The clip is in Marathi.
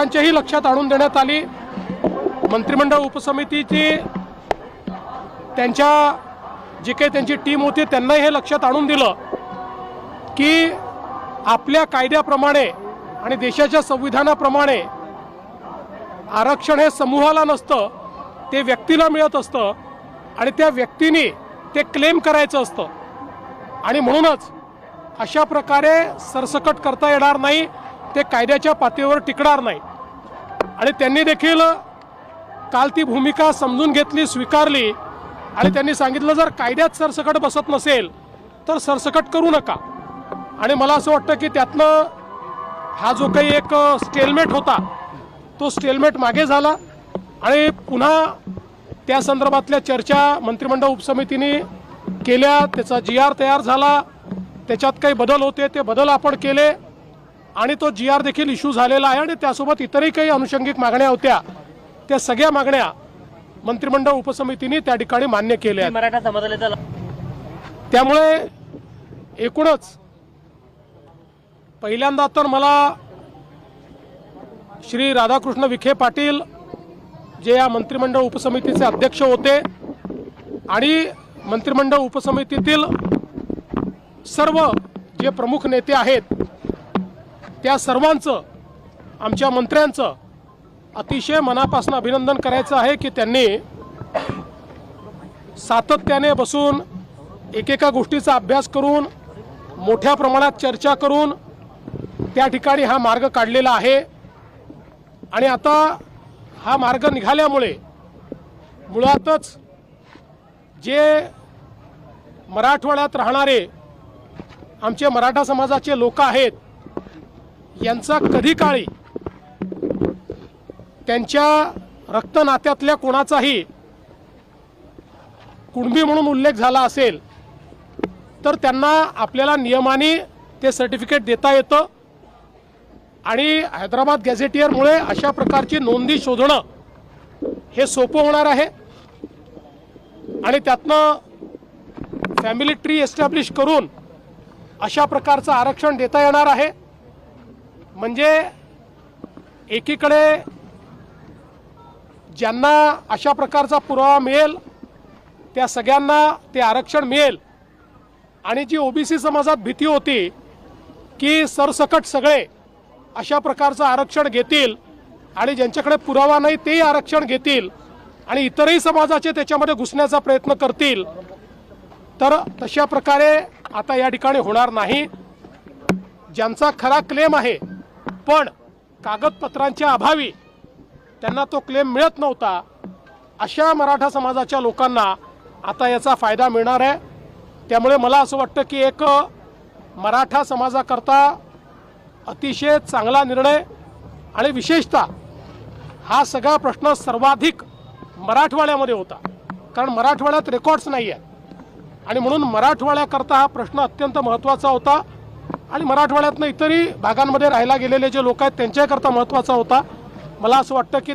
त्यांच्याही लक्षात आणून देण्यात आली. मंत्रिमंडळ उपसमितीची त्यांच्या जी काही त्यांची टीम होती त्यांनाही हे लक्षात आणून दिलं की आपल्या कायद्याप्रमाणे आणि देशाच्या संविधानाप्रमाणे आरक्षण हे समूहाला नसतं ते व्यक्तीला मिळत असतं आणि त्या व्यक्तीने ते क्लेम करायचं असतं. आणि म्हणूनच अशा प्रकारे सरसकट करता येणार नाही ते कायद्याच्या पातळीवर टिकणार नाही. आणि त्यांनी देखील काल ती भूमिका समजून घेतली स्वीकारली. आणि त्यांनी सांगितलं जर कायद्यात सरसकट बसत नसेल तर सरसकट करू नका. आणि मला असं वाटतं की त्यातनं हा जो काही एक स्टेलमेट होता तो स्टेलमेट मागे झाला. आणि पुन्हा त्या संदर्भातल्या चर्चा मंत्रिमंडळ उपसमितीने केल्या. त्याचा जी आर तयार झाला. त्याच्यात काही बदल होते ते बदल आपण केले. आणि तो जी आर देखील इश्यू झालेला आहे आणि त्यासोबत इतरही काही अनुषंगिक मागण्या होत्या. त्या सगळ्या मागण्या मंत्रिमंडळ उपसमितीने त्या ठिकाणी मान्य केल्या त्यामुळे एकूणच पहिल्यांदा तर मला श्री राधाकृष्ण विखे पाटील जे या मंत्रिमंडळ उपसमितीचे अध्यक्ष होते आणि मंत्रिमंडळ उपसमितीतील सर्व जे प्रमुख नेते आहेत त्या सर्वांचं आमच्या मंत्र्यांचं अतिशय मनापासून अभिनंदन करायचं आहे की त्यांनी सातत्याने बसून एकेका गोष्टीचा अभ्यास करून मोठ्या प्रमाणात चर्चा करून त्या ठिकाणी हा मार्ग काढलेला आहे. आणि आता हा मार्ग निघाल्यामुळे मुळातच जे मराठवाड्यात राहणारे आमचे मराठा समाजाचे लोक आहेत यांचा कधी काळी त्यांच्या रक्तनात्यातल्या कोणाचाही कुणबी म्हणून उल्लेख झाला असेल तर त्यांना आपल्याला नियमाने ते सर्टिफिकेट देता येतं. आणि हैदराबाद गॅझेटियरमुळे अशा प्रकारची नोंदी शोधणं हे सोपं होणार आहे. आणि त्यातनं फॅमिली ट्री एस्टॅब्लिश करून अशा प्रकारचं आरक्षण देता येणार आहे. म्हणजे एकीकडे ज्यांना अशा प्रकारचा पुरावा मिळेल त्या सगळ्यांना ते आरक्षण मिळेल. आणि जी ओबीसी समाजात भीती होती की सरसकट सगळे अशा प्रकारचं आरक्षण घेतील आणि ज्यांच्याकडे पुरावा नाही तेही आरक्षण घेतील आणि इतरही समाजाचे त्याच्यामध्ये घुसण्याचा प्रयत्न करतील तर तशा प्रकारे आता या ठिकाणी होणार नाही. ज्यांचा खरा क्लेम आहे पण कागदपत्रांच्या अभावी त्यांना तो क्लेम मिळत नव्हता. अशा मराठा समाजाच्या लोकांना आता याचा फायदा मिळणार आहे. त्यामुळे मला असं वाटतं की एक मराठा समाजाकरता अतिशय चांगला निर्णय आणि विशेषतः हा सगळा प्रश्न सर्वाधिक मराठवाड्यामध्ये होता. कारण मराठवाड्यात रेकॉर्ड्स नाही आहेत आणि म्हणून मराठवाड्याकरता हा प्रश्न अत्यंत महत्त्वाचा होता. आणि मराठवाड्यातनं इतरही भागांमध्ये राहायला गेलेले जे लोक आहेत त्यांच्याकरता महत्त्वाचा होता. मला असं वाटतं की